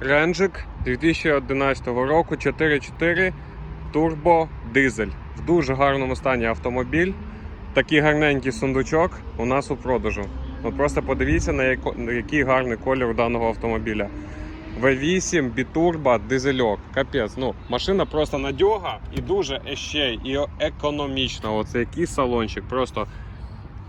Ренджик 2011 року 4.4 турбо дизель. В дуже гарному стані автомобіль. Такий гарненький сундучок у нас у продажу. От просто подивіться, на, який гарний колір даного автомобіля. V8, бітурбо, дизельок. Капець. Ну, машина просто надьога і дуже ще і економічна. Оце який салончик. Просто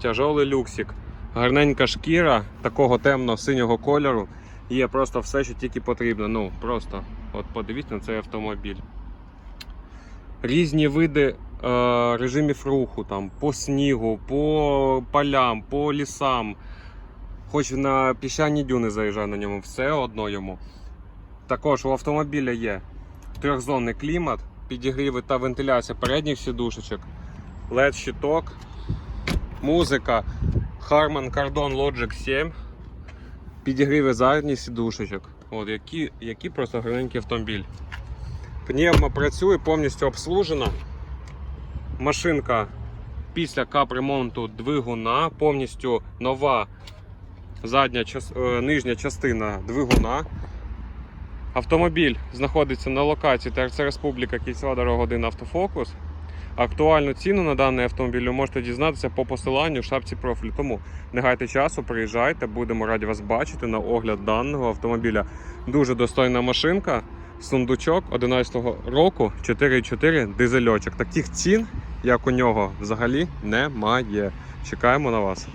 тяжелий люксик. Гарненька шкіра такого темно-синього кольору. Є просто все, що тільки потрібно. Ну, просто от подивіться на цей автомобіль. Різні види е, режимів руху там, по снігу, по полям, по лісам. Хоч на піщані дюни заїжджає на ньому, все одно йому. Також у автомобіля є трьохзонний клімат, підігріви та вентиляція передніх сідушечок, LED щиток, музика, Harman Kardon Logic 7, підігріви задніх сідушечок. От, які, які просто гарненький автомобіль. Пневма працює, повністю обслужена. Машинка після капремонту двигуна, повністю нова задня е, нижня частина двигуна. Автомобіль знаходиться на локації ТРЦ Республіка Кільцева дорога 1 автофокус. Актуальну ціну на даний автомобіль ви можете дізнатися по посиланню в шапці профілю. Тому не гайте часу, приїжджайте, будемо раді вас бачити на огляд даного автомобіля. Дуже достойна машинка. Сундучок 11-го року 4.4 дизельочок. Таких цін, як у нього, взагалі немає. Чекаємо на вас.